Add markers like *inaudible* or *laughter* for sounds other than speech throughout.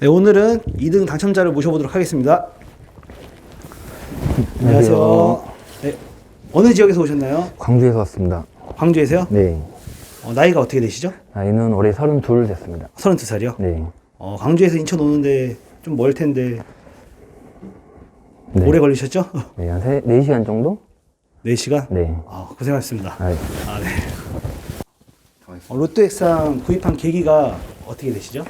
네, 오늘은 2등 당첨자를 모셔보도록 하겠습니다. 안녕하세요. 네, 어느 지역에서 오셨나요? 광주에서 왔습니다. 광주에서요? 네. 어, 나이가 어떻게 되시죠? 나이는 올해 32 됐습니다. 32살이요? 네. 어, 광주에서 인천 오는데 좀 멀 텐데 네. 오래 걸리셨죠? *laughs* 네, 한 3, 4시간 정도? 4시간? 네. 아, 고생하셨습니다. 아, 아, 네. 어, 로또 액상 구입한 계기가 어떻게 되시죠?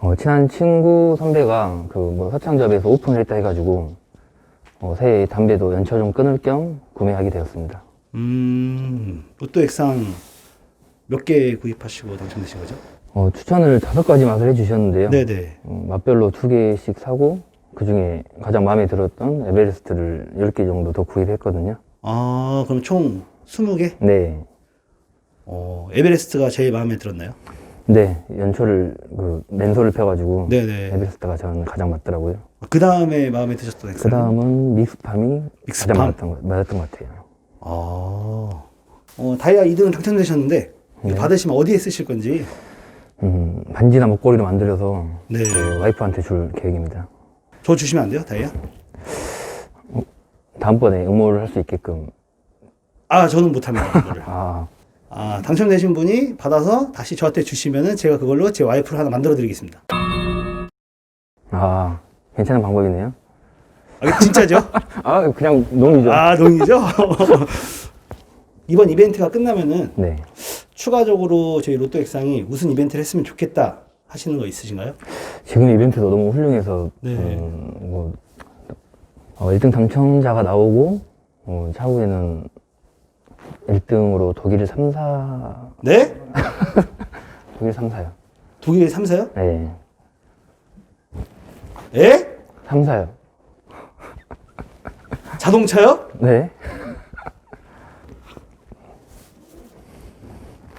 어, 친한 친구 선배가 그 뭐 서창점에서 오픈을 했다 해가지고 어, 새해 담배도 연초 좀 끊을 겸 구매하게 되었습니다. 음, 로또 액상 몇 개 구입하시고 당첨되신 거죠? 어, 추천을 다섯 가지 맛을 해주셨는데요. 네네. 어, 맛별로 두 개씩 사고 그 중에 가장 마음에 들었던 에베레스트를 10개 정도 더 구입했거든요. 아, 그럼 총 20개? 네. 어, 에베레스트가 제일 마음에 들었나요? 네. 연초를 그 맨솔을 펴가지고 네네. 에베레스트가 저는 가장 맞더라고요. 그 다음에 마음에 드셨던? 그 다음은 믹스팜이 믹스팜? 가장 맞았던, 것- 맞았던 것 같아요. 아, 어, 다이아 2등 당첨되셨는데 네. 받으시면 어디에 쓰실 건지? 음, 반지나 목걸이로 만들어서 네. 그 와이프한테 줄 계획입니다. 저 주시면 안 돼요, 다이아? 다음번에 응모를 할 수 있게끔. 아, 저는 못합니다, 그거를. *laughs* 아, 아, 당첨되신 분이 받아서 다시 저한테 주시면은 제가 그걸로 제 와이프를 하나 만들어 드리겠습니다. 아, 괜찮은 방법이네요. 아, 진짜죠? *laughs* 아, 그냥 농이죠. 아, 농이죠? *laughs* 이번 이벤트가 끝나면은 네. 추가적으로 저희 로또 액상이 무슨 이벤트를 했으면 좋겠다 하시는 거 있으신가요? 지금 이벤트도 너무 훌륭해서, 네. 음, 뭐, 어, 1등 당첨자가 나오고, 어, 차후에는 1등으로 독일 3, 4, 네? 독일 3, 4요. 독일 3사요? 네. 예? 3, 4요. 자동차요? 네.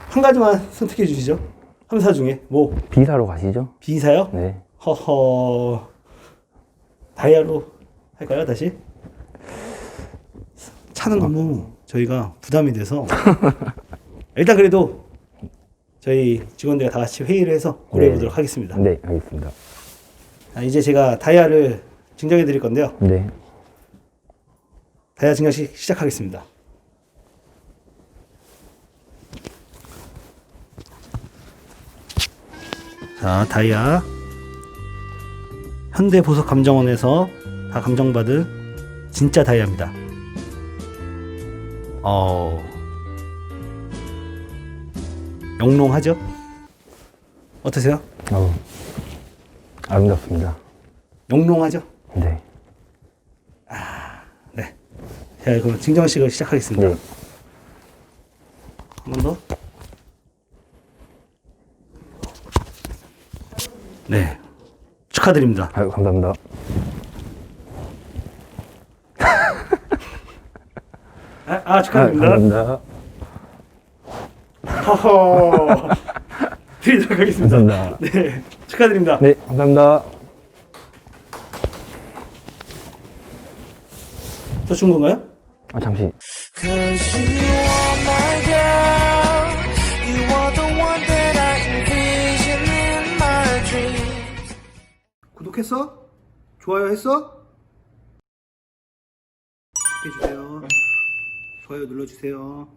한 가지만 선택해 주시죠. 3사 중에 뭐 비사로 가시죠? B사요? 네. 허허 다이아로 할까요 다시? 차는 너무 저희가 부담이 돼서 *laughs* 일단 그래도 저희 직원들 다 같이 회의를 해서 고려해 보도록 하겠습니다. 네, 알겠습니다. 자, 이제 제가 다이아를 증정해 드릴 건데요. 네. 다이아 증정식 시작하겠습니다. 자, 다이아 현대 보석 감정원에서 다 감정받은 진짜 다이아입니다. 어, 영롱하죠? 어떠세요? 어우, 아름답습니다. 영롱하죠? 네. 네. 자, 그럼 증정식을 시작하겠습니다. 네. 한 번 더. 네. 축하드립니다. 아유, 감사합니다. 아, 아 아, 축하드립니다. 감사합니다. 허허. *laughs* 드리도록 하겠습니다. 감사합니다. 네. 축하드립니다. 네, 감사합니다. 저 준 건가요? 아, 잠시. Cause you are my girl. You are the one that I envision in my dreams. 구독했어? 좋아요 했어? 좋아요 눌러주세요.